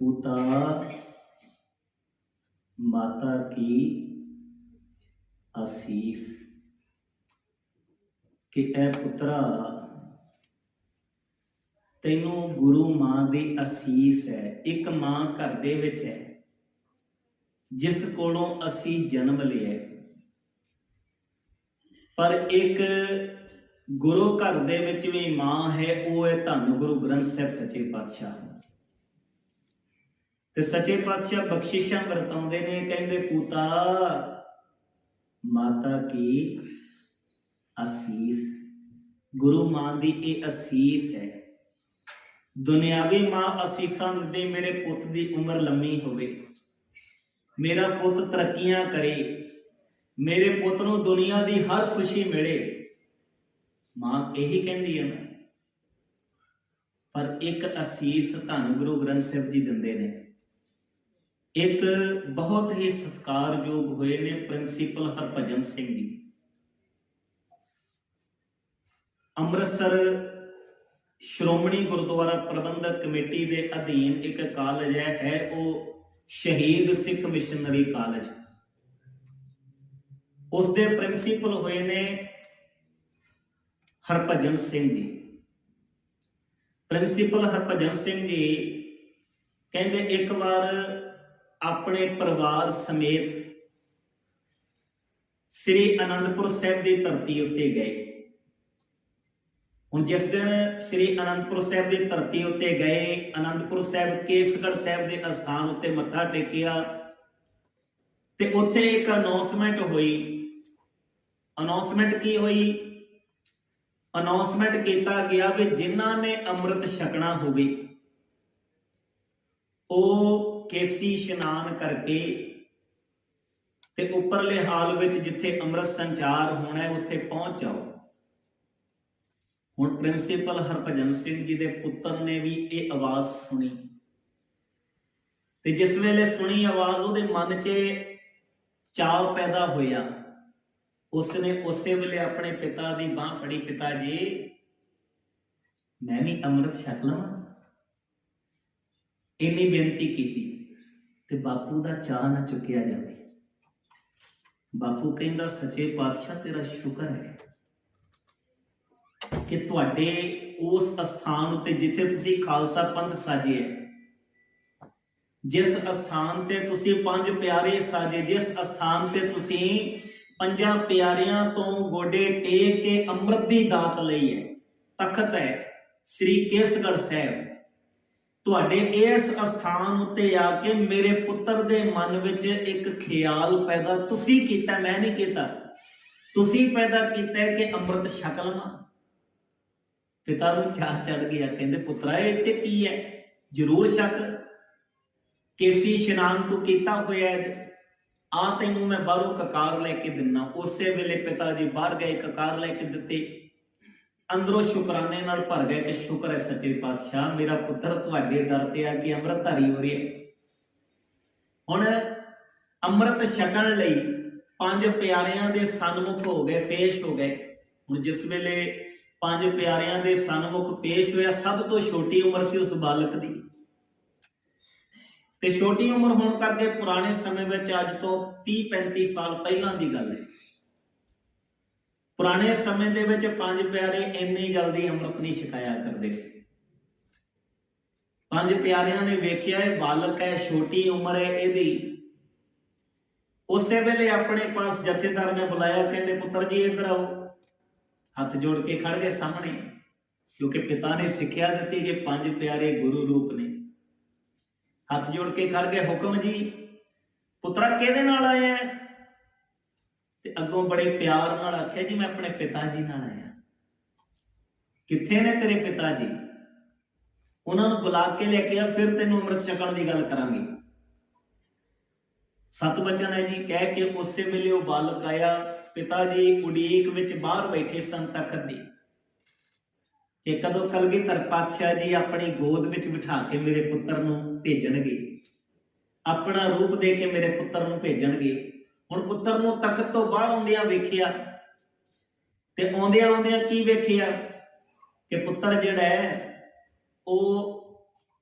पिता माता की ਅਸੀਸ ਕਿ ਐ ਪੁੱਤਰਾ ਤੈਨੂੰ ਗੁਰੂ ਮਾਂ ਦੀ ਅਸੀਸ ਹੈ ਇੱਕ ਮਾਂ ਘਰ ਦੇ ਵਿੱਚ ਹੈ ਜਿਸ ਕੋਲੋਂ ਅਸੀਂ ਜਨਮ ਲਿਆ ਹੈ। ਪਰ ਇੱਕ ਗੁਰੂ ਘਰ ਦੇ ਵਿੱਚ ਵੀ ਮਾਂ ਹੈ ਉਹ ਹੈ ਧੰਨ ਗੁਰੂ ਗ੍ਰੰਥ ਸਾਹਿਬ ਸੱਚੇ ਪਾਤਸ਼ਾਹ ਤੇ ਸੱਚੇ ਪਾਤਸ਼ਾਹ ਬਖਸ਼ਿਸ਼ਾਂ ਵਰਤਾਉਂਦੇ ਨੇ, ਕਹਿੰਦੇ, ਪੂਤਾ, ਮਾਤਾ ਕੀ ਅਸੀਸ? ਗੁਰੂ ਮਾਂ ਦੀ ਇਹ ਅਸੀਸ ਹੈ। ਦੁਨਿਆਵੀ ਮਾਂ ਅਸੀਸਾਂ ਦਿੰਦੀ, ਮੇਰੇ ਪੁੱਤ ਦੀ ਉਮਰ ਲੰਮੀ ਹੋਵੇ। ਮੇਰਾ ਪੁੱਤ ਤਰੱਕੀਆਂ ਕਰੇ। ਮੇਰੇ ਪੁੱਤ ਨੂੰ ਦੁਨੀਆ ਦੀ ਹਰ ਖੁਸ਼ੀ ਮਿਲੇ। ਮਾਂ ਇਹੀ ਕਹਿੰਦੀ ਹੈ ਨਾ। ਪਰ ਇੱਕ ਅਸੀਸ ਧੰਨ ਗੁਰੂ ਗ੍ਰੰਥ ਸਾਹਿਬ ਜੀ ਦਿੰਦੇ ਨੇ। ਇੱਕ ਬਹੁਤ ਹੀ ਸਤਿਕਾਰਯੋਗ ਹੋਏ ਨੇ ਪ੍ਰਿੰਸੀਪਲ ਹਰਭਜਨ ਸਿੰਘ ਜੀ। ਅੰਮ੍ਰਿਤਸਰ ਸ਼੍ਰੋਮਣੀ ਗੁਰਦੁਆਰਾ ਪ੍ਰਬੰਧਕ ਕਮੇਟੀ ਦੇ ਅਧੀਨ ਇੱਕ ਕਾਲਜ ਹੈ ਹੈ ਉਹ ਸ਼ਹੀਦ ਸਿੱਖ ਮਿਸ਼ਨਰੀ ਕਾਲਜ। ਉਸ ਦੇ ਪ੍ਰਿੰਸੀਪਲ ਹੋਏ ਨੇ ਹਰਭਜਨ ਸਿੰਘ ਜੀ। ਪ੍ਰਿੰਸੀਪਲ ਹਰਭਜਨ ਸਿੰਘ ਜੀ ਕਹਿੰਦੇ, ਇੱਕ ਵਾਰ ਆਪਣੇ ਪਰਿਵਾਰ ਸਮੇਤ ਸ੍ਰੀ ਅਨੰਦਪੁਰ ਸਾਹਿਬ ਦੀ ਧਰਤੀ ਉੱਤੇ ਗਏ। ਹੁਣ ਜਿਸ ਦਿਨ ਸ੍ਰੀ ਅਨੰਦਪੁਰ ਸਾਹਿਬ ਦੀ ਧਰਤੀ ਉੱਤੇ ਗਏ, ਅਨੰਦਪੁਰ ਸਾਹਿਬ ਕੇਸਗੜ੍ਹ ਸਾਹਿਬ ਦੇ ਅਸਥਾਨ ਉੱਤੇ ਮੱਥਾ ਟੇਕਿਆ ਤੇ ਉੱਥੇ ਇੱਕ ਅਨਾਉਂਸਮੈਂਟ ਹੋਈ। ਅਨਾਉਂਸਮੈਂਟ ਕੀ ਹੋਈ? ਅਨਾਉਂਸਮੈਂਟ ਕੀਤਾ ਗਿਆ ਵੀ ਜਿਨ੍ਹਾਂ ਨੇ ਅੰਮ੍ਰਿਤ ਛਕਣਾ ਹੋਵੇ, ਉਹ ਕੇਸੀ ਇਸ਼ਨਾਨ ਕਰਕੇ ਤੇ ਉੱਪਰਲੇ ਹਾਲ ਵਿੱਚ ਜਿੱਥੇ ਅੰਮ੍ਰਿਤ ਸੰਚਾਰ ਹੋਣਾ ਹੈ, ਉੱਥੇ ਪਹੁੰਚ ਜਾਓ। ਹੁਣ ਪ੍ਰਿੰਸੀਪਲ ਹਰਭਜਨ ਸਿੰਘ ਜੀ ਦੇ ਪੁੱਤਰ ਨੇ ਵੀ ਇਹ ਆਵਾਜ਼ ਸੁਣੀ। ਤੇ ਜਿਸ ਵੇਲੇ ਸੁਣੀ ਆਵਾਜ਼, ਉਹਦੇ ਮਨ 'ਚ ਚਾਅ ਪੈਦਾ ਹੋਇਆ। ਉਸਨੇ ਉਸੇ ਵੇਲੇ ਆਪਣੇ ਪਿਤਾ ਦੀ ਬਾਹ ਫੜੀ, ਪਿਤਾ ਜੀ, ਮੈਂ ਵੀ ਅੰਮ੍ਰਿਤ ਛਕ ਲਵਾਂ। ਇੰਨੀ ਬੇਨਤੀ ਕੀਤੀ। ਤੇ ਬਾਪੂ ਦਾ ਚਾਹ ਨਾ ਚੁੱਕਿਆ ਜਾਵੇ। ਬਾਪੂ ਕਹਿੰਦਾ, ਸੱਚੇ ਪਾਤਸ਼ਾਹ, ਤੇਰਾ ਸ਼ੁਕਰ ਹੈ ਕਿ ਤੁਹਾਡੇ ਉਸ ਅਸਥਾਨ ਉੱਤੇ ਜਿੱਥੇ ਤੁਸੀਂ ਖਾਲਸਾ ਪੰਥ ਸਾਜਿਆ ਜਿਸ ਅਸਥਾਨ ਤੇ ਤੁਸੀਂ ਪੰਜ ਪਿਆਰੇ ਸਾਜੇ, ਜਿਸ ਅਸਥਾਨ ਤੇ ਤੁਸੀਂ ਪੰਜਾਂ ਪਿਆਰਿਆਂ ਤੋਂ ਗੋਡੇ ਟੇਕ ਕੇ ਅੰਮ੍ਰਿਤ ਦੀ ਦਾਤ ਲਈ ਹੈ, ਤਖਤ ਹੈ, ਸ੍ਰੀ ਕੇਸਗੜ੍ਹ ਸਾਹਿਬ। ਤੁਹਾਡੇ ਇਸ ਅਸਥਾਨ ਉੱਤੇ ਆ ਕੇ ਮੇਰੇ ਪੁੱਤਰ ਦੇ ਮਨ ਵਿੱਚ ਇੱਕ ਖਿਆਲ ਪੈਦਾ ਤੁਸੀਂ ਕੀਤਾ, ਮੈਂ ਨਹੀਂ ਕੀਤਾ। ਤੁਸੀਂ ਪੈਦਾ ਕੀਤਾ ਕਿ ਅੰਮ੍ਰਿਤ ਛਕ ਲਵਾਂ। ਪਿਤਾ ਨੂੰ ਚਾਹ ਚੜ ਗਿਆ, ਕਹਿੰਦੇ, ਪੁੱਤਰਾ, ਇਹ ਚ ਕੀ ਹੈ? ਜ਼ਰੂਰ ਸ਼ੱਕ ਕੇਸੀ ਇਸ਼ਨਾਨ ਤੂੰ ਕੀਤਾ ਹੋਇਆ ਹੈ ਆ ਤੈਨੂੰ ਮੈਂ ਬਾਹਰੋਂ ਕਕਾਰ ਲੈ ਕੇ ਦਿੰਨਾ। ਉਸੇ ਵੇਲੇ ਪਿਤਾ ਜੀ ਬਾਹਰ ਗਏ, ਕਕਾਰ ਲੈ ਕੇ ਦਿੱਤੇ। ਅੰਦਰੋਂ ਸ਼ੁਕਰਾਨੇ ਨਾਲ ਭਰ ਗਏ ਕਿ ਸ਼ੁਕਰ ਹੈ ਸੱਚੇ ਪਾਤਸ਼ਾਹ, ਮੇਰਾ ਪੁੱਤਰ ਤੁਹਾਡੇ ਦਰ ਤੇ ਆ ਕੇ ਅੰਮ੍ਰਿਤਧਾਰੀ ਹੋ ਰਿਹਾ ਹੁਣ ਅੰਮ੍ਰਿਤ ਛਕਣ ਲਈ ਪੰਜ ਪਿਆਰਿਆਂ ਦੇ ਸਨਮੁਖ ਹੋ ਗਏ, ਪੇਸ਼ ਹੋ ਗਏ। ਹੁਣ ਜਿਸ ਵੇਲੇ ਪੰਜ ਪਿਆਰਿਆਂ ਦੇ ਸਨਮੁਖ ਪੇਸ਼ ਹੋਇਆ, ਸਭ ਤੋਂ ਛੋਟੀ ਉਮਰ ਸੀ ਉਸ ਬਾਲਕ ਦੀ। ਤੇ ਛੋਟੀ ਉਮਰ ਹੋਣ ਕਰਕੇ ਪੁਰਾਣੇ ਸਮੇਂ ਵਿੱਚ ਅੱਜ ਤੋਂ 30 35 ਸਾਲ ਪਹਿਲਾਂ ਦੀ ਗੱਲ ਹੈ। ਪੁਰਾਣੇ ਸਮੇਂ ਦੇ ਵਿੱਚ ਪੰਜ ਪਿਆਰੇ ਇੰਨੀ ਜਲਦੀ ਅੰਮ੍ਰਿਤ ਨਹੀਂ ਛਕਾਇਆ ਕਰਦੇ ਸੀ। ਪੰਜ ਪਿਆਰਿਆਂ ਨੇ ਵੇਖਿਆ ਇਹ ਬਾਲਕ ਹੈ, ਛੋਟੀ ਉਮਰ ਹੈ ਇਹਦੀ। ਉਸੇ ਵੇਲੇ ਆਪਣੇ ਪਾਸ ਜਥੇਦਾਰ ਨੇ ਬੁਲਾਇਆ, ਕਹਿੰਦੇ, ਪੁੱਤਰ ਜੀ, ਇੱਧਰ ਆਓ। ਹੱਥ ਜੋੜ ਕੇ ਖੜ ਗਏ ਸਾਹਮਣੇ, ਕਿਉਂਕਿ ਪਿਤਾ ਨੇ ਸਿੱਖਿਆ ਦਿੱਤੀ ਕਿ ਪੰਜ ਪਿਆਰੇ ਗੁਰੂ ਰੂਪ ਨੇ। ਹੱਥ ਜੋੜ ਕੇ ਖੜ ਗਏ, ਹੁਕਮ ਜੀ, ਪੁੱਤਰਾ ਕਿਹਦੇ ਨਾਲ ਆਇਆ ਹੈ? ਤੇ ਅੱਗੋਂ ਬੜੇ ਪਿਆਰ ਨਾਲ ਆਖਿਆ, ਜੀ, ਮੈਂ ਆਪਣੇ ਪਿਤਾ ਜੀ ਨਾਲ ਆਇਆ। ਕਿੱਥੇ ਨੇ ਤੇਰੇ ਪਿਤਾ ਜੀ? ਉਹਨਾਂ ਨੂੰ ਬੁਲਾ ਕੇ ਲੈ ਕੇ ਆ, ਫਿਰ ਤੈਨੂੰ ਅੰਮ੍ਰਿਤ ਛਕਣ ਦੀ ਗੱਲ ਕਰਾਂਗੇ। ਸਤ ਬਚਨ ਹੈ ਜੀ ਕਹਿ ਕੇ ਉਸੇ ਵੇਲੇ ਉਹ ਬਾਲਕ ਆਇਆ। ਪਿਤਾ ਜੀ, ਉਡੀਕ ਵਿੱਚ ਬਾਹਰ ਬੈਠੇ ਸਨ ਤਖਤ ਦੀ। ਕਿ ਕਦੋਂ ਕਲਗੀਧਰ ਪਾਤਸ਼ਾਹ ਜੀ ਆਪਣੀ ਗੋਦ ਵਿੱਚ ਬਿਠਾ ਕੇ ਮੇਰੇ ਪੁੱਤਰ ਨੂੰ ਭੇਜਣਗੇ? ਆਪਣਾ ਰੂਪ ਦੇ ਕੇ ਮੇਰੇ ਪੁੱਤਰ ਨੂੰ ਭੇਜਣਗੇ? ਹੁਣ ਪੁੱਤਰ ਨੂੰ ਤਖਤ ਤੋਂ ਬਾਹਰ ਆਉਂਦਿਆਂ ਵੇਖਿਆ ਤੇ ਆਉਂਦਿਆਂ ਆਉਂਦਿਆਂ ਕੀ ਵੇਖਿਆ ਕਿ ਪੁੱਤਰ ਜਿਹੜਾ ਹੈ, ਉਹ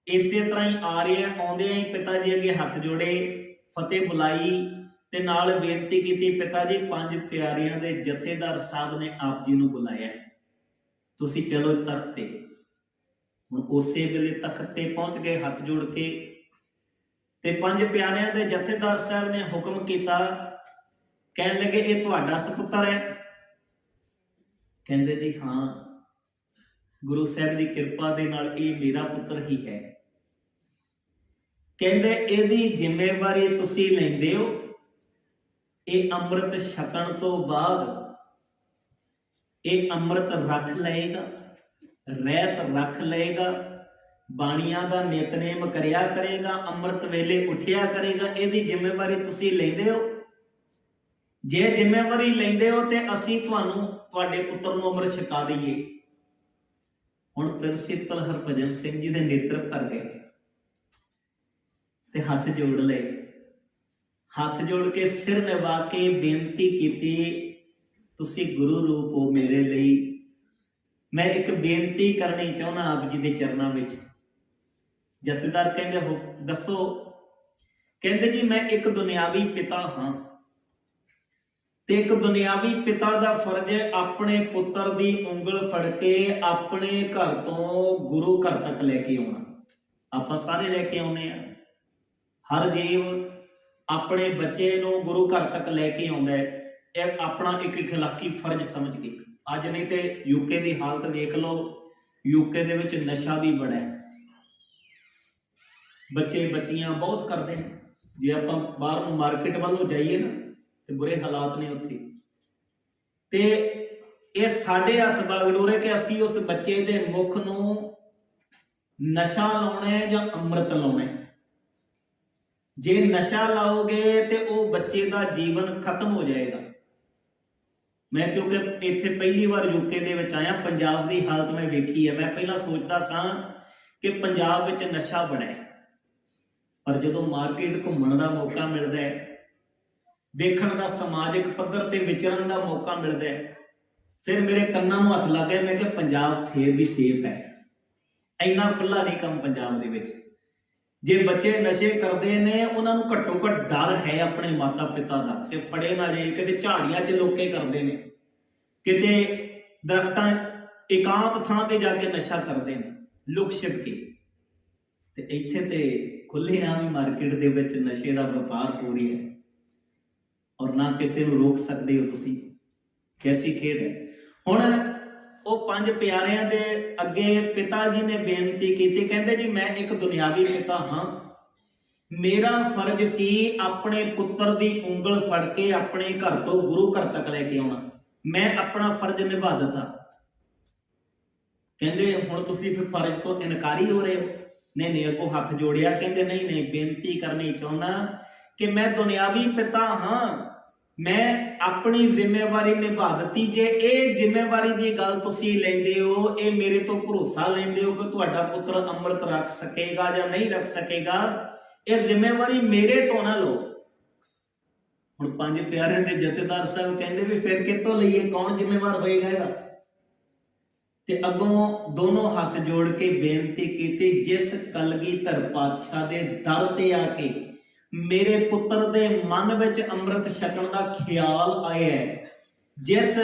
ਇਸੇ ਤਰ੍ਹਾਂ ਹੀ ਆ ਰਿਹਾ, ਆਉਂਦਿਆਂ ਹੀ ਪਿਤਾ ਜੀ ਅੱਗੇ ਹੱਥ ਜੋੜੇ, ਫਤਿਹ ਬੁਲਾਈ ਤੇ ਨਾਲ ਬੇਨਤੀ ਕੀਤੀ, ਪਿਤਾ ਜੀ, ਪੰਜ ਪਿਆਰਿਆਂ ਦੇ ਜਥੇਦਾਰ ਸਾਹਿਬ ਨੇ ਆਪ ਜੀ ਨੂੰ ਬੁਲਾਇਆ ਹੈ। ਤੁਸੀਂ ਚਲੋ ਤਖਤ ਤੇ ਹੁਣ ਉਸੇ ਵੇਲੇ ਤਖਤ ਤੇ ਪਹੁੰਚ ਗਏ, ਹੱਥ ਜੋੜ ਕੇ ਤੇ ਪੰਜ ਪਿਆਰਿਆਂ ਦੇ ਜਥੇਦਾਰ ਸਾਹਿਬ ਨੇ ਹੁਕਮ ਕੀਤਾ ਕਹਿਣ ਲੱਗੇ, ਇਹ ਤੁਹਾਡਾ ਸੁਪੁੱਤਰ ਹੈ। ਕਹਿੰਦੇ ਜੀ, ਹਾਂ। ਗੁਰੂ ਸਾਹਿਬ ਦੀ ਕਿਰਪਾ ਦੇ ਨਾਲ ਇਹ ਮੇਰਾ ਪੁੱਤਰ ਹੀ ਹੈ। ਕਹਿੰਦੇ, ਇਹਦੀ ਜ਼ਿੰਮੇਵਾਰੀ ਤੁਸੀਂ ਲੈਂਦੇ ਹੋ। ਇਹ ਅੰਮ੍ਰਿਤ ਛਕਣ ਤੋਂ ਬਾਅਦ ਇਹ ਅੰਮ੍ਰਿਤ ਰੱਖ ਲਏਗਾ ਰਹਿਤ ਰੱਖ ਲਏਗਾ, ਬਾਣੀਆਂ ਦਾ ਨਿਤਨੇਮ ਕਰਿਆ ਕਰੇਗਾ, ਅੰਮ੍ਰਿਤ ਵੇਲੇ ਉਠਿਆ ਕਰੇਗਾ। ਇਹਦੀ ਜ਼ਿੰਮੇਵਾਰੀ ਤੁਸੀਂ ਲੈਂਦੇ ਹੋ। ਜੇ ਜ਼ਿੰਮੇਵਾਰੀ ਲੈਂਦੇ ਹੋ ਤੇ ਅਸੀਂ ਤੁਹਾਨੂੰ ਤੁਹਾਡੇ ਪੁੱਤਰ ਨੂੰ ਅੰਮ੍ਰਿਤ ਛਕਾ ਦਈਏ। ਹੁਣ ਪ੍ਰਿੰਸੀਪਲ ਹਰਭਜਨ ਸਿੰਘ ਜੀ ਦੇ ਨੇਤਰ ਭਰ ਗਏ। ਤੇ ਹੱਥ ਜੋੜ ਲਏ। ਹੱਥ ਜੋੜ ਕੇ ਸਿਰ ਨਿਵਾ ਕੇ ਬੇਨਤੀ ਕੀਤੀ, ਤੁਸੀਂ ਗੁਰੂ ਰੂਪ ਹੋ ਮੇਰੇ ਲਈ। ਮੈਂ ਇੱਕ ਬੇਨਤੀ ਕਰਨੀ ਚਾਹੁੰਦਾ ਆਪ ਜੀ ਦੇ ਚਰਨਾਂ ਵਿੱਚ। ਜਥੇਦਾਰ ਕਹਿੰਦੇ, ਹੋ, ਦੱਸੋ। ਕਹਿੰਦੇ ਜੀ, ਮੈਂ ਇੱਕ ਦੁਨਿਆਵੀ ਪਿਤਾ ਹਾਂ। ਤੇ ਇੱਕ ਦੁਨਿਆਵੀ ਪਿਤਾ ਦਾ ਫਰਜ਼ ਹੈ ਆਪਣੇ ਪੁੱਤਰ ਦੀ ਉਂਗਲ ਫੜ ਕੇ ਆਪਣੇ ਘਰ ਤੋਂ ਗੁਰੂ ਘਰ ਤੱਕ ਲੈ ਕੇ ਆਉਣਾ। ਆਪਾਂ ਸਾਰੇ ਲੈ ਕੇ ਆਉਨੇ ਆ ਹਰ ਜੀਵ ਆਪਣੇ ਬੱਚੇ ਨੂੰ ਗੁਰੂ ਘਰ ਤੱਕ ਲੈ ਕੇ ਆਉਂਦਾ ਹੈ। ਇਹ ਆਪਣਾ ਇੱਕ ਇਖਲਾਕੀ ਫਰਜ਼ ਸਮਝ ਕੇ। ਅੱਜ ਨਹੀਂ ਤੇ ਯੂਕੇ ਦੀ ਹਾਲਤ ਦੇਖ ਲਓ। ਯੂਕੇ ਦੇ ਵਿੱਚ ਨਸ਼ਾ ਵੀ ਬੜਾ ਹੈ। ਬੱਚੇ ਬੱਚੀਆਂ ਬਹੁਤ ਕਰਦੇ ਨੇ। ਜੇ ਆਪਾਂ ਬਾਹਰ ਨੂੰ ਮਾਰਕੀਟ ਵੱਲੋਂ ਜਾਈਏ ਨਾ ਤੇ ਬੁਰੇ ਹਾਲਾਤ ਨੇ ਉੱਥੇ। ਤੇ ਇਹ ਸਾਡੇ ਹੱਥ ਬਗੜੋਰੇ ਕਿ ਅਸੀਂ ਉਸ ਬੱਚੇ ਦੇ ਮੁਖ ਨੂੰ ਨਸ਼ਾ ਲਾਉਣਾ ਹੈ ਜਾਂ ਅੰਮ੍ਰਿਤ ਲਾਉਣਾ ਹੈ। ਜੇ ਨਸ਼ਾ ਲਾਓਗੇ ਤੇ ਉਹ ਬੱਚੇ ਦਾ ਜੀਵਨ ਖਤਮ ਹੋ ਜਾਏਗਾ। ਮੈਂ ਕਿਉਂਕਿ ਇੱਥੇ ਪਹਿਲੀ ਵਾਰ ਯੂਕੇ ਦੇ ਵਿੱਚ ਆਇਆ, ਪੰਜਾਬ ਦੀ ਹਾਲਤ ਮੈਂ ਵੇਖੀ ਹੈ। ਮੈਂ ਪਹਿਲਾਂ ਸੋਚਦਾ ਸਾਂ ਕਿ ਪੰਜਾਬ ਵਿੱਚ ਨਸ਼ਾ ਬੜਾ ਹੈ। ਪਰ ਜਦੋਂ ਮਾਰਕੀਟ ਘੁੰਮਣ ਦਾ ਮੌਕਾ ਮਿਲਦਾ ਹੈ ਵੇਖਣ ਦਾ ਸਮਾਜਿਕ ਪੱਧਰ ਤੇ ਵਿਚਰਨ ਦਾ ਮੌਕਾ ਮਿਲਦਾ ਹੈ। ਫਿਰ ਮੇਰੇ ਕੰਨਾਂ ਨੂੰ ਹੱਥ ਲੱਗ ਗਿਆ ਮੈਂ ਕਿਹਾ, ਪੰਜਾਬ ਫੇਰ ਵੀ ਸੇਫ ਹੈ। ਇੰਨਾ ਖੁੱਲਾ ਨਹੀਂ ਕੰਮ ਪੰਜਾਬ ਦੇ ਵਿੱਚ। ਜੇ ਬੱਚੇ ਨਸ਼ੇ ਕਰਦੇ ਨੇ, ਉਹਨਾਂ ਨੂੰ ਘੱਟੋ ਘੱਟ ਡਰ ਹੈ ਆਪਣੇ ਮਾਤਾ ਪਿਤਾ ਦਾ ਕਿ ਫੜੇ ਨਾ ਜਾਏ ਕਿਤੇ ਝਾੜੀਆਂ 'ਚ ਲੋਕੇ ਕਰਦੇ ਨੇ। ਕਿਤੇ ਦਰਖਤਾਂ ਇਕਾਂਤ ਥਾਂ ਤੇ ਜਾ ਕੇ ਨਸ਼ਾ ਕਰਦੇ ਨੇ, ਲੁਕ ਛਿਪ ਕੇ। ਤੇ ਇੱਥੇ ਤੇ ਖੁੱਲੇ ਆਮ ਹੀ ਮਾਰਕੀਟ ਦੇ ਵਿੱਚ ਨਸ਼ੇ ਦਾ ਵਪਾਰ ਹੋ ਰਿਹਾ ਹੈ। ਔਰ ਨਾ ਕਿਸੇ ਨੂੰ ਰੋਕ ਸਕਦੇ ਹੋ ਤੁਸੀਂ। ਕੈਸੀ ਖੇਡ ਹੈ। ਹੁਣ ਉਹ ਪੰਜ ਪਿਆਰਿਆਂ ਦੇ ਅੱਗੇ ਪਿਤਾ ਜੀ ਨੇ ਬੇਨਤੀ ਕੀਤੀ, ਕਹਿੰਦੇ ਜੀ, ਮੈਂ ਇੱਕ ਦੁਨਿਆਵੀ ਪਿਤਾ ਹਾਂ। ਮੇਰਾ ਫਰਜ਼ ਸੀ ਆਪਣੇ ਪੁੱਤਰ ਦੀ ਉਂਗਲ ਫੜ ਕੇ ਆਪਣੇ ਘਰ ਤੋਂ ਗੁਰੂ ਘਰ ਤੱਕ ਲੈ ਕੇ ਆਉਣਾ। ਮੈਂ ਆਪਣਾ ਫਰਜ਼ ਨਿਭਾ ਦਿੱਤਾ। ਕਹਿੰਦੇ, ਹੁਣ ਤੁਸੀਂ ਫਿਰ ਫਰਜ਼ ਤੋਂ ਇਨਕਾਰੀ ਹੋ ਰਹੇ ਹੋ। ਨਹੀਂ ਨਹੀਂ, ਅੱਗੋਂ ਹੱਥ ਜੋੜਿਆ। ਕਹਿੰਦੇ, ਨਹੀਂ ਨਹੀਂ, ਬੇਨਤੀ ਕਰਨੀ ਚਾਹੁੰਦਾ ਕਿ ਮੈਂ ਦੁਨਿਆਵੀ ਪਿਤਾ ਹਾਂ। ਮੈਂ ਆਪਣੀ ਜ਼ਿੰਮੇਵਾਰੀ ਨਿਭਾ ਦਿੱਤੀ। ਜੇ ਇਹ ਜ਼ਿੰਮੇਵਾਰੀ ਦੀ ਗੱਲ ਤੁਸੀਂ ਲੈਂਦੇ ਹੋ, ਇਹ ਮੇਰੇ ਤੋਂ ਭਰੋਸਾ ਲੈਂਦੇ ਹੋ ਕਿ ਤੁਹਾਡਾ ਪੁੱਤਰ ਅੰਮ੍ਰਿਤ ਰੱਖ ਸਕੇਗਾ ਜਾਂ ਨਹੀਂ ਰੱਖ ਸਕੇਗਾ, ਇਹ ਜ਼ਿੰਮੇਵਾਰੀ ਮੇਰੇ ਤੋਂ ਨਾ ਲਓ। ਹੁਣ ਪੰਜ ਪਿਆਰਿਆਂ ਦੇ ਜਥੇਦਾਰ ਸਾਹਿਬ ਕਹਿੰਦੇ ਵੀ ਫਿਰ ਕਿੱਥੋਂ ਲਈਏ? ਕੌਣ ਜ਼ਿੰਮੇਵਾਰ ਹੋਏਗਾ ਇਹਦਾ? ਤੇ ਅੱਗੋਂ ਦੋਨੋਂ ਹੱਥ ਜੋੜ ਕੇ ਬੇਨਤੀ ਕੀਤੀ, ਜਿਸ ਕਲਗੀਧਰ ਪਾਤਸ਼ਾਹ ਦੇ ਦਰ ਤੇ ਆ ਕੇ ਮੇਰੇ ਪੁੱਤਰ ਦੇ ਮਨ ਵਿੱਚ ਅੰਮ੍ਰਿਤ ਛਕਣ ਦਾ ਖਿਆਲ ਆਇਆ ਹੈ। ਜਿਸ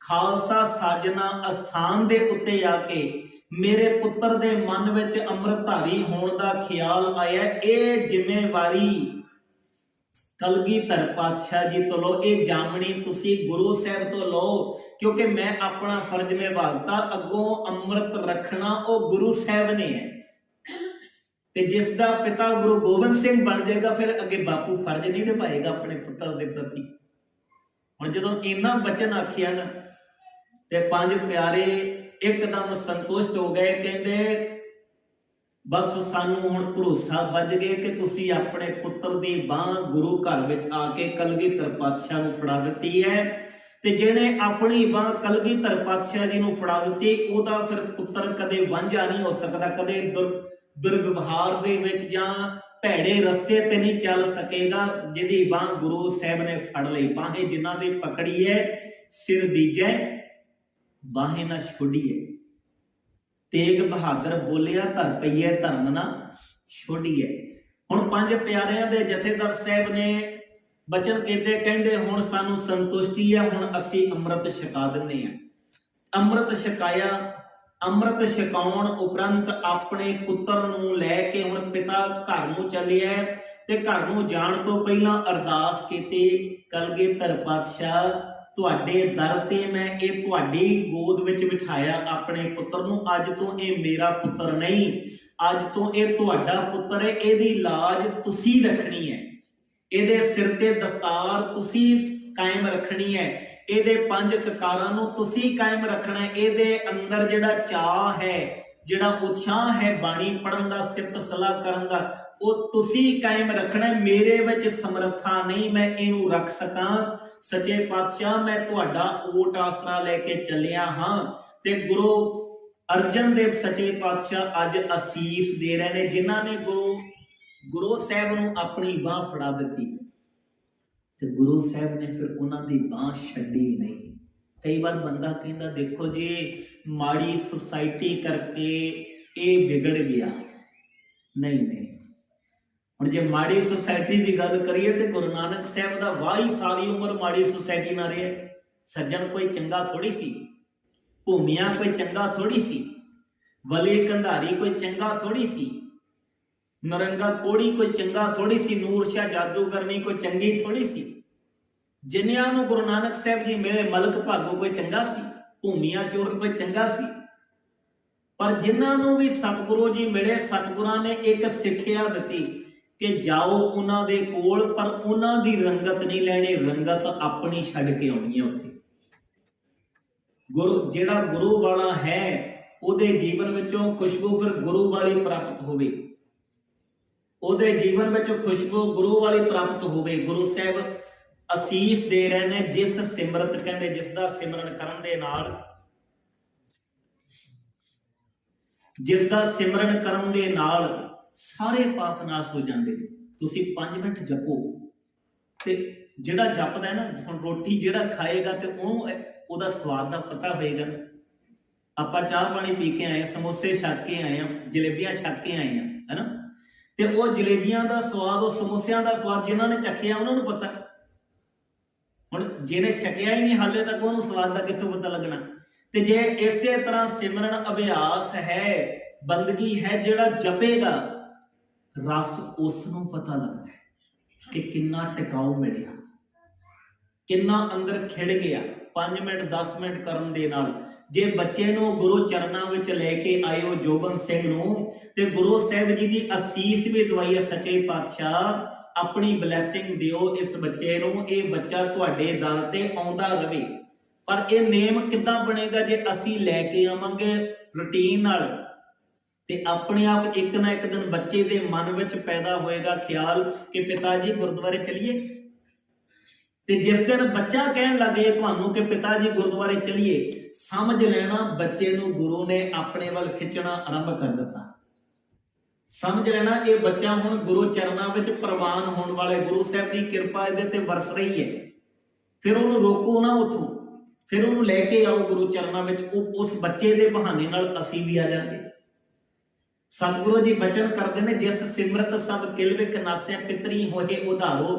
ਖਾਲਸਾ ਸਾਜਨਾ ਅਸਥਾਨ ਦੇ ਉੱਤੇ ਆ ਕੇ ਮੇਰੇ ਪੁੱਤਰ ਦੇ ਮਨ ਵਿੱਚ ਅੰਮ੍ਰਿਤਧਾਰੀ ਹੋਣ ਦਾ ਖਿਆਲ ਆਇਆ, ਇਹ ਜ਼ਿੰਮੇਵਾਰੀ ਕਲਗੀਧਰ ਪਾਤਸ਼ਾਹ ਜੀ ਤੋਂ ਲਓ ਇਹ ਜਾਮਣੀ ਤੁਸੀਂ ਗੁਰੂ ਸਾਹਿਬ ਤੋਂ ਲਓ, ਕਿਉਂਕਿ ਮੈਂ ਆਪਣਾ ਫਰਜ਼ ਨਿਭਾਤਾ, ਅੱਗੋਂ ਅੰਮ੍ਰਿਤ ਰੱਖਣਾ ਉਹ ਗੁਰੂ ਸਾਹਿਬ ਨੇ ਹੈ। ਤੇ ਜਿਸ ਦਾ ਪਿਤਾ ਗੁਰੂ ਗੋਬਿੰਦ ਸਿੰਘ ਬਣ ਜਾਏਗਾ, ਫਿਰ ਅੱਗੇ ਬਾਪੂ ਫਰਜ਼ ਨਹੀਂ ਨਿਭਾਏਗਾ ਆਪਣੇ ਪੁੱਤਰ ਦੇ ਪ੍ਰਤੀ। ਹੁਣ ਜਦੋਂ ਇੰਨਾ ਬਚਨ ਆਖਿਆ ਨਾ, ਤੇ ਪੰਜ ਪਿਆਰੇ ਇੱਕਦਮ ਸੰਤੁਸ਼ਟ ਹੋ ਗਏ, ਕਹਿੰਦੇ, ਬਸ ਸਾਨੂੰ ਹੁਣ ਭਰੋਸਾ ਵੱਜ ਗਿਆ ਕਿ ਤੁਸੀਂ ਆਪਣੇ ਪੁੱਤਰ ਦੀ ਬਾਹ ਗੁਰੂ ਘਰ ਵਿੱਚ ਆ ਕੇ ਕਲਗੀਧਰ ਪਾਤਸ਼ਾਹ ਨੂੰ ਫੜਾ ਦਿੱਤੀ ਹੈ। ਤੇ ਜਿਹਨੇ ਆਪਣੀ ਬਾਹ ਕਲਗੀਧਰ ਪਾਤਸ਼ਾਹ ਜੀ ਨੂੰ ਫੜਾ ਦਿੱਤੀ, ਉਹਦਾ ਫਿਰ ਪੁੱਤਰ ਕਦੇ ਵਾਂਝਾ ਨਹੀਂ ਹੋ ਸਕਦਾ, ਕਦੇ ਦੁਰ ਦੁਰਵਿਵਹਾਰ ਦੇ ਵਿੱਚ ਜਾਂ ਭੈੜੇ ਰਸਤੇ ਤੇ ਨਹੀਂ ਚੱਲ ਸਕੇਗਾ, ਜਿਹਦੀ ਬਾਹ ਗੁਰੂ ਸਾਹਿਬ ਨੇ ਫੜ ਲਈ। ਬਾਹੇ ਜਿਨ੍ਹਾਂ ਦੀ ਪਕੜੀ ਹੈ, ਸਿਰ ਦੀਜੈ ਬਾਹੇ ਨਾ ਛੋੜੀਏ ਤੇਗ ਬਹਾਦਰ ਬੋਲਿਆ, ਧਰ ਪਈਏ ਧਰਮ ਨਾ ਛੋੜੀਏ ਹੁਣ ਪੰਜ ਪਿਆਰਿਆਂ ਦੇ ਜਥੇਦਾਰ ਸਾਹਿਬ ਨੇ ਬਚਨ ਕਹਿੰਦੇ ਕਹਿੰਦੇ ਹੁਣ ਸਾਨੂੰ ਸੰਤੁਸ਼ਟੀ ਹੈ, ਹੁਣ ਅਸੀਂ ਅੰਮ੍ਰਿਤ ਛਕਾ ਦਿੰਨੇ ਆ ਅੰਮ੍ਰਿਤ ਛਕਾਇਆ ਅੰਮ੍ਰਿਤ ਛਕਾਉਣ ਉਪਰੰਤ ਆਪਣੇ ਪੁੱਤਰ ਨੂੰ ਲੈ ਕੇ ਹੁਣ ਪਿਤਾ ਘਰ ਨੂੰ ਚੱਲਿਆ ਤੇ ਘਰ ਨੂੰ ਜਾਣ ਤੋਂ ਪਹਿਲਾਂ ਅਰਦਾਸ ਕੀਤੀ ਕਲਗੀਧਰ ਪਾਤਸ਼ਾਹ, ਤੁਹਾਡੇ ਦਰ ਤੇ ਮੈਂ ਇਹ ਤੁਹਾਡੀ ਗੋਦ ਵਿੱਚ ਬਿਠਾਇਆ ਆਪਣੇ ਪੁੱਤਰ ਨੂੰ। ਅੱਜ ਤੋਂ ਇਹ ਮੇਰਾ ਪੁੱਤਰ ਨਹੀਂ, ਅੱਜ ਤੋਂ ਇਹ ਤੁਹਾਡਾ ਪੁੱਤਰ ਹੈ, ਇਹਦੀ ਲਾਜ ਤੁਸੀਂ ਰੱਖਣੀ ਹੈ। ਇਹਦੇ ਸਿਰ ਤੇ ਦਸਤਾਰ ਤੁਸੀਂ ਕਾਇਮ ਰੱਖਣੀ ਹੈ। ਇਹਦੇ ਪੰਜ ਕਕਾਰਾਂ ਨੂੰ ਤੁਸੀਂ ਕਾਇਮ ਰੱਖਣਾ ਇਹਦੇ ਅੰਦਰ ਜਿਹੜਾ ਚਾਹ ਹੈ, ਜਿਹੜਾ ਉਤਸ਼ਾਹ ਹੈ ਬਾਣੀ ਪੜਨ ਦਾ, ਸਿਫਤ ਸਲਾਹ ਕਰਨ ਦਾ, ਉਹ ਤੁਸੀਂ ਕਾਇਮ ਰੱਖਣਾ ਮੇਰੇ ਵਿੱਚ ਸਮਰੱਥਾ ਨਹੀਂ, ਮੈਂ ਇਹਨੂੰ ਰੱਖ ਸਕਾਂ। ਸੱਚੇ ਪਾਤਸ਼ਾਹ, ਮੈਂ ਤੁਹਾਡਾ ਓਟ ਆਸਰਾ ਲੈ ਕੇ ਚੱਲਿਆ ਹਾਂ। ਤੇ ਗੁਰੂ ਅਰਜਨ ਦੇਵ ਸੱਚੇ ਪਾਤਸ਼ਾਹ ਅੱਜ ਅਸੀਸ ਦੇ ਰਹੇ ਨੇ, ਜਿਨ੍ਹਾਂ ਨੇ ਗੁਰੂ ਗੁਰੂ ਸਾਹਿਬ ਨੂੰ ਆਪਣੀ ਬਾਹ ਫੜਾ ਦਿੱਤੀ। ਤੇ ਗੁਰੂ ਸਾਹਿਬ ਨੇ ਫਿਰ ਉਹਨਾਂ ਦੀ ਬਾਹ ਛੱਡੀ ਨਹੀਂ। ਕਈ ਵਾਰ ਬੰਦਾ ਕਹਿੰਦਾ, ਦੇਖੋ ਜੀ, ਮਾੜੀ ਸੁਸਾਇਟੀ ਕਰਕੇ ਇਹ ਵਿਗੜ ਗਿਆ। ਨਹੀਂ ਨਹੀਂ। ਹੁਣ ਜੇ ਮਾੜੀ ਸੁਸਾਇਟੀ ਦੀ ਗੱਲ ਕਰੀਏ ਤੇ ਗੁਰੂ ਨਾਨਕ ਸਾਹਿਬ ਦਾ ਵਾਹੀ ਸਾਰੀ ਉਮਰ ਮਾੜੀ ਸੁਸਾਇਟੀ ਨਾਲ ਰਿਹਾ। ਸੱਜਣ ਕੋਈ ਚੰਗਾ ਥੋੜੀ ਸੀ। ਭੂਮੀਆਂ ਕੋਈ ਚੰਗਾ ਥੋੜੀ ਸੀ। ਵਲੀ ਕੰਧਾਰੀ ਕੋਈ ਚੰਗਾ ਥੋੜੀ ਸੀ। ਨਰੰਗਾ ਕੋੜੀ ਕੋਈ ਚੰਗਾ ਥੋੜੀ ਸੀ, ਨੂਰ ਸ਼ਾਹ ਜਾਦੂਗਰਨੀ ਕੋਈ ਚੰਗੀ ਥੋੜੀ ਸੀ। ਜਿਨ੍ਹਾਂ ਨੂੰ ਗੁਰੂ ਨਾਨਕ ਸਾਹਿਬ ਜੀ ਮਿਲੇ, ਮਲਕ ਭਾਗੋ ਕੋਈ ਚੰਗਾ ਸੀ, ਭੂਮੀਆਂ ਚੋਰ ਕੋਈ ਚੰਗਾ ਸੀ। ਪਰ ਜਿਨ੍ਹਾਂ ਨੂੰ ਵੀ ਸਤਿਗੁਰੂ ਜੀ ਮਿਲੇ, ਸਤਿਗੁਰਾਂ ਨੇ ਇੱਕ ਸਿੱਖਿਆ ਦਿੱਤੀ ਕਿ ਜਾਓ ਉਹਨਾਂ ਦੇ ਕੋਲ, ਪਰ ਉਹਨਾਂ ਦੀ ਰੰਗਤ ਨਹੀਂ ਲੈਣੀ, ਰੰਗਤ ਆਪਣੀ ਛੱਡ ਕੇ ਆਉਣੀ ਹੈ ਉੱਥੇ। ਗੁਰੂ, ਜਿਹੜਾ ਗੁਰੂ ਵਾਲਾ ਹੈ, ਉਹਦੇ ਜੀਵਨ ਵਿੱਚੋਂ ਖੁਸ਼ਬੂ ਫਿਰ ਗੁਰੂ ਵਾਲੀ ਪ੍ਰਾਪਤ ਹੋਵੇ। ਉਹਦੇ ਜੀਵਨ ਵਿੱਚ ਖੁਸ਼ਬੂ ਗੁਰੂ ਵਾਲੀ ਪ੍ਰਾਪਤ ਹੋਵੇ। ਗੁਰੂ ਸਾਹਿਬ ਅਸੀਸ ਦੇ ਰਹੇ ਨੇ, ਜਿਸ ਸਿਮਰਤ ਕਹਿੰਦੇ, ਜਿਸ ਦਾ ਸਿਮਰਨ ਕਰਨ ਦੇ ਨਾਲ, ਜਿਸ ਦਾ ਸਿਮਰਨ ਕਰਨ ਦੇ ਨਾਲ ਸਾਰੇ ਪਾਪ ਨਾਸ਼ ਹੋ ਜਾਂਦੇ ਨੇ। ਤੁਸੀਂ 5 ਮਿੰਟ ਜਪੋ ਤੇ ਜਿਹੜਾ ਜਪਦਾ ਨਾ, ਹੁਣ ਰੋਟੀ ਜਿਹੜਾ ਖਾਏਗਾ ਤੇ ਉਹਨੂੰ ਉਹਦਾ ਸਵਾਦ ਦਾ ਪਤਾ ਹੋਏਗਾ ਨਾ। ਆਪਾਂ ਚਾਹ ਪਾਣੀ ਪੀ ਕੇ ਆਏ ਸਮੋਸੇ ਛਕ ਕੇ ਆਏ ਆ ਜਲੇਬੀਆਂ ਛਕ ਕੇ ਆਏ ਆ ਹੈਨਾ ਤੇ ਉਹ ਜਲੇਬੀਆਂ ਦਾ ਸਵਾਦ, ਉਹ ਸਮੋਸਿਆਂ ਦਾ ਸਵਾਦ ਜਿਨ੍ਹਾਂ ਨੇ ਚੱਖਿਆ, ਉਹਨਾਂ ਨੂੰ ਪਤਾ। ਹੁਣ ਜਿਹਨੇ ਛਕਿਆ ਹੀ ਨਹੀਂ ਹਾਲੇ ਤੱਕ, ਉਹਨੂੰ ਸਵਾਦ ਦਾ ਕਿੱਥੋਂ ਪਤਾ ਲੱਗਣਾ? ਤੇ ਜੇ ਇਸੇ ਤਰ੍ਹਾਂ ਸਿਮਰਨ ਅਭਿਆਸ ਹੈ, ਬੰਦਗੀ ਹੈ ਜਿਹੜਾ ਜਪੇਗਾ, ਰਸ ਉਸ ਨੂੰ ਪਤਾ ਲੱਗਦਾ ਹੈ ਕਿ ਕਿੰਨਾ ਟਿਕਾਊ ਮਿਲਿਆ। ਕਿੰਨਾ ਅੰਦਰ ਖਿੜ ਗਿਆ 5 ਮਿੰਟ 10 ਮਿੰਟ ਕਰਨ ਦੇ ਨਾਲ। ਜੇ ਬੱਚੇ ਨੂੰ ਗੁਰੂ ਚਰਨਾਂ ਵਿੱਚ ਲੈ ਕੇ ਆਇਓ ਜੋਬਨ ਸਿੰਘ ਨੂੰ, ਤੇ ਗੁਰੂ ਸਾਹਿਬ ਜੀ ਦੀ ਅਸੀਸ ਵੀ ਦਵਾਈ ਹੈ ਸੱਚੇ ਪਾਤਸ਼ਾਹ, ਆਪਣੀ ਬਲੇਸਿੰਗ ਦਿਓ ਇਸ ਬੱਚੇ ਨੂੰ, ਇਹ ਬੱਚਾ ਤੁਹਾਡੇ ਦਰ ਤੇ ਆਉਂਦਾ ਰਵੇ। ਪਰ ਇਹ ਨੇਮ ਕਿੱਦਾਂ ਬਣੇਗਾ ਜੇ ਅਸੀਂ ਲੈ ਕੇ ਆਵਾਂਗੇ ਰੁਟੀਨ ਨਾਲ? ਤੇ ਆਪਣੇ ਆਪ ਇੱਕ ਨਾ ਇੱਕ ਦਿਨ ਬੱਚੇ ਦੇ ਮਨ ਵਿੱਚ ਪੈਦਾ ਹੋਏਗਾ ਖਿਆਲ ਕਿ ਪਿਤਾ ਜੀ ਗੁਰਦੁਆਰੇ ਚਲੀਏ। ਤੇ ਜਿਸ ਦਿਨ ਬੱਚਾ ਕਹਿਣ ਲੱਗੇ ਤੁਹਾਨੂੰ ਕਿ ਪਿਤਾ ਜੀ ਗੁਰਦੁਆਰੇ ਚਲੀਏ, ਸਮਝ ਲੈਣਾ ਬੱਚੇ ਨੂੰ ਗੁਰੂ ਨੇ ਆਪਣੇ ਵੱਲ ਖਿੱਚਣਾ ਆਰੰਭ ਕਰ ਦਿੱਤਾ। ਸਮਝ ਲੈਣਾ ਇਹ ਬੱਚਾ ਹੁਣ ਗੁਰੂ ਚਰਨਾਂ ਵਿੱਚ ਪ੍ਰਵਾਨ ਹੋਣ ਵਾਲੇ ਗੁਰੂ ਸਾਹਿਬ ਦੀ ਕਿਰਪਾ ਇਹਦੇ ਤੇ ਵਰਸ ਰਹੀ ਹੈ। ਫਿਰ ਉਹਨੂੰ ਰੋਕੋ ਨਾ ਉਥੋਂ। ਫਿਰ ਉਹਨੂੰ ਲੈ ਕੇ ਆਓ ਗੁਰੂ ਚਰਨਾਂ ਵਿੱਚ, ਉਹ ਉਸ ਬੱਚੇ ਦੇ ਬਹਾਨੇ ਨਾਲ ਅਸੀਂ ਵੀ ਆ ਜਾਵਾਂਗੇ ਸਤਿਗੁਰੂ ਜੀ ਬਚਨ ਕਰਦੇ ਨੇ, ਜਿਸ ਸਿਮਰਤ ਸਭ ਕਿਲ ਵਿਕ ਨਾਸਿਆ ਪਿਤਰੀ ਹੋਏ ਉਧਾਰੋ,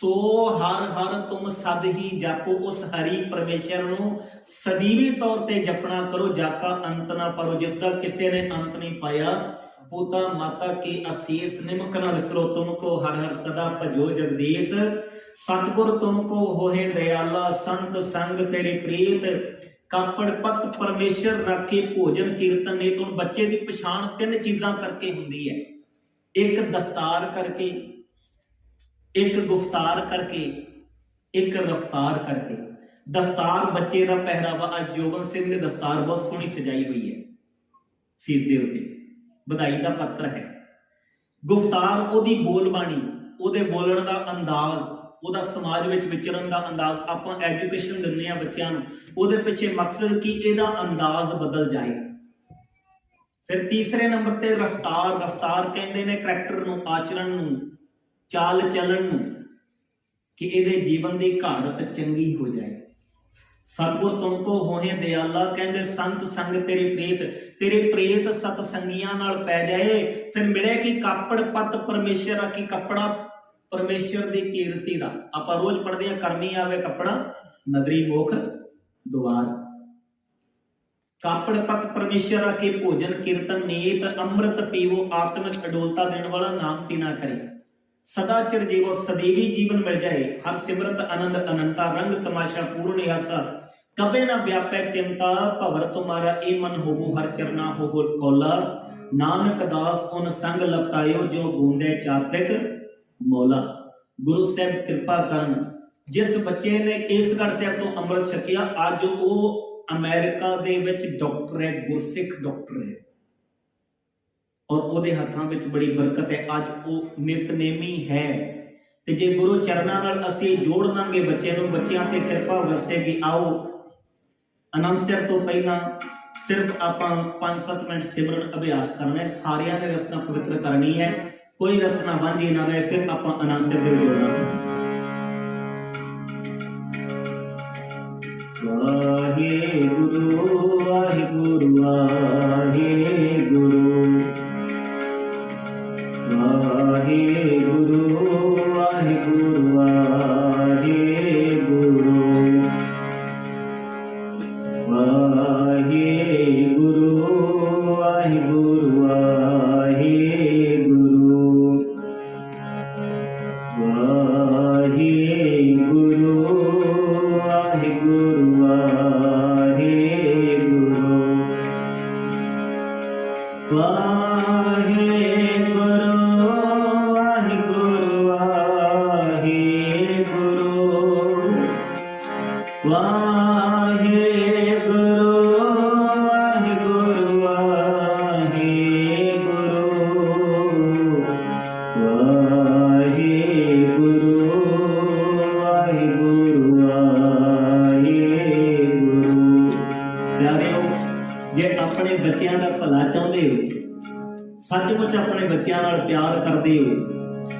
ਸੋ ਹਰ ਹਰ ਤੁਮ ਸਦ ਹੀ ਜਾਪੋ, ਉਸ ਹਰੀ ਪਰਮੇਸ਼ਰ ਨੂੰ ਸਦੀਵੀ ਤੌਰ ਤੇ ਜਪਣਾ ਕਰੋ ਜਾਕਾ ਅੰਤ ਨਾ ਪਰੋ, ਜਿਸ ਦਾ ਕਿਸੇ ਨੇ ਅੰਤ ਨਹੀਂ ਪਾਇਆ। ਪੋਤਾ ਮਾਤਾ ਕੀ ਅਸੀਸ, ਨਿਮਕ ਨਾ ਵਿਸਰੋ, ਤੁਮ ਕੋ ਹਰ ਹਰ ਸਦਾ ਭਜੋ ਜਗਦੀਸ਼। ਸਤਿਗੁਰ ਤੁਮ ਕੋ ਹੋਏ ਦਇਆਲਾ, ਸੰਤ ਸੰਗ ਤੇਰੀ ਪ੍ਰੀਤ ਕਾਪੜ, ਪਤ, ਪਰਮੇਸ਼ਰ ਰਾਖੇ ਭੋਜਨ, ਕੀਰਤਨ ਨੇ ਤੋਂ ਬੱਚੇ ਦੀ ਪਛਾਣ ਤਿੰਨ ਚੀਜ਼ਾਂ ਕਰਕੇ ਹੁੰਦੀ ਹੈ। ਇੱਕ ਦਸਤਾਰ ਕਰਕੇ, ਇੱਕ ਗੁਫਤਾਰ ਕਰਕੇ, ਇੱਕ ਰਫਤਾਰ ਕਰਕੇ। ਦਸਤਾਰ ਬੱਚੇ ਦਾ ਪਹਿਰਾਵਾ, ਅੱਜ ਜੋਬਨ ਸਿੰਘ ਨੇ ਦਸਤਾਰ ਬਹੁਤ ਸੋਹਣੀ ਸਜਾਈ ਹੋਈ ਹੈ, ਸੀਸ ਦੇ ਉੱਤੇ। ਵਧਾਈ ਦਾ ਪੱਤਰ ਹੈ। ਗੁਫਤਾਰ ਉਹਦੀ ਬੋਲਬਾਣੀ, ਉਹਦੇ ਬੋਲਣ ਦਾ ਅੰਦਾਜ਼ ਉਹਦਾ ਸਮਾਜ ਵਿੱਚ ਵਿਚਰਨ ਦਾ ਅੰਦਾਜ਼ ਆਪਾਂ ਐਜੂਕੇਸ਼ਨ ਦਿੰਦੇ ਆ ਬੱਚਿਆਂ ਨੂੰ, ਉਹਦੇ ਪਿੱਛੇ ਮਕਸਦ ਕੀ, ਇਹਦਾ ਅੰਦਾਜ਼ ਬਦਲ ਜਾਏ। ਫਿਰ ਤੀਸਰੇ ਨੰਬਰ ਤੇ ਰਫਤਾਰ ਰਫਤਾਰ ਕਹਿੰਦੇ ਨੇ ਕਰੈਕਟਰ ਨੂੰ, ਆਚਰਣ ਨੂੰ, ਚਾਲ ਚੱਲਣ ਨੂੰ, ਕਿ ਇਹਦੇ ਜੀਵਨ ਦੀ ਘਾੜਤ ਚੰਗੀ ਹੋ ਜਾਏ। ਸਤਗੁਰ ਤੁਮ ਕੋ ਹੋਏ ਦਿਆਲਾ, ਕਹਿੰਦੇ, ਸੰਤ ਸੰਗ ਤੇਰੇ ਪ੍ਰੇਤ ਤੇਰੇ ਪ੍ਰੇਤ ਸਤ ਸੰਗੀਆਂ ਨਾਲ ਪੈ ਜਾਏ। ਫਿਰ ਮਿਲੇ ਕਿ ਕਾਪੜ ਪਤ ਪਰਮੇਸ਼ਰ ਆ, ਕੀ ਕੱਪੜਾ ਪਰਮੇਸ਼ਰ ਦੀ ਕੀਰਤੀ ਦਾ। ਆਪਾਂ ਰੋਜ਼ ਪੜ੍ਹਦੇ ਆ ਕਰਮੀ ਆਵੇ ਕੱਪੜਾ ਨਦਰੀ ਮੋਖ, ਦੁਆਰ। ਕਾਪੜ ਪਤ ਪਰਮੇਸ਼ਰ ਆ ਕੇ ਭੋਜਨ, ਕੀਰਤਨ, ਨੀਤ, ਅੰਮ੍ਰਿਤ ਪੀਵੋ, ਆਤਮਿਕ ਅਡੋਲਤਾ ਦੇਣ ਵਾਲਾ ਨਾਮ ਪੀਣਾ ਕਰੇ। ਸਦਾ ਚਿਰ ਜੀਵੋ ਸਦੀਵੀ ਜੀਵਨ ਮਿਲ ਜਾਏ, ਹਰ ਸਿਮਰਤ, ਆਨੰਦ, ਅਨੰਤਾ, ਰੰਗ, ਤਮਾਸ਼ਾ, ਪੂਰਨ ਹਸਾ ਕਬੇ ਨਾ ਵਿਆਪੈ ਚਿੰਤਾ, ਭਵਰ ਤੁਮਾਰਾ ਏ ਮਨ ਹੋਵੋ, ਹਰ ਚਰਨਾ ਹੋਵੋ ਕੋਲਾ। ਨਾਨਕ ਦਾਸ, ਉਨ ਸੰਗ ਲਪਟਾਇਓ, ਜੋ ਬੂੰਦੇ ਚਾਤ੍ਰਿਕ। ਮੌਲਾ, ਗੁਰੂ ਸਾਹਿਬ ਕਿਰਪਾ ਕਰਨ, ਜਿਸ ਬੱਚੇ ਨੇ ਕੇਸਗੜ੍ਹ ਸਾਹਿਬ ਤੋਂ ਅੰਮ੍ਰਿਤ ਛਕਿਆ, ਅੱਜ ਉਹ ਅਮਰੀਕਾ ਦੇ ਵਿੱਚ ਡਾਕਟਰ ਹੈ, ਗੁਰਸਿੱਖ ਡਾਕਟਰ ਹੈ। ਔਰ ਉਹਦੇ ਹੱਥਾਂ ਵਿੱਚ ਬੜੀ ਬਰਕਤ ਹੈ, ਅੱਜ ਉਹ ਨਿਤਨੇਮੀ ਹੈ। ਤੇ ਜੇ ਗੁਰੂ ਚਰਨਾਂ ਨਾਲ ਅਸੀਂ ਜੋੜ ਲਾਂਗੇ ਬੱਚਿਆਂ ਨੂੰ, ਬੱਚਿਆਂ ਤੇ ਕਿਰਪਾ ਵਰਸੇਗੀ, ਆਓ। ਅਨੰਦ ਸਾਹਿਬ ਤੋਂ ਪਹਿਲਾਂ ਸਿਰਫ ਆਪਾਂ 5-7 ਮਿੰਟ ਸਿਮਰਨ ਅਭਿਆਸ ਕਰਨਾ ਹੈ, ਸਾਰਿਆਂ ਨੇ ਰਸਤਾ ਪਵਿੱਤਰ ਕਰਨੀ ਹੈ। ਕੋਈ ਰਸਨਾ ਵਾਂਝੀ ਨਾ ਰਹੇ ਫਿਰ ਆਪਾਂ ਅਨਾਸਰ ਦੇ ਜੋੜਨਾ ਵਾਹਿਗੁਰੂ ਵਾਹਿਗੁਰੂ ਵਾਹਿਗੁਰੂ ਬੱਚਿਆਂ ਦਾ ਭਲਾ ਚਾਹੁੰਦੇ ਹੋ ਸੱਚਮੁੱਚ ਆਪਣੇ ਬੱਚਿਆਂ ਨਾਲ ਪਿਆਰ ਕਰਦੇ ਹੋ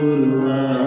Allah.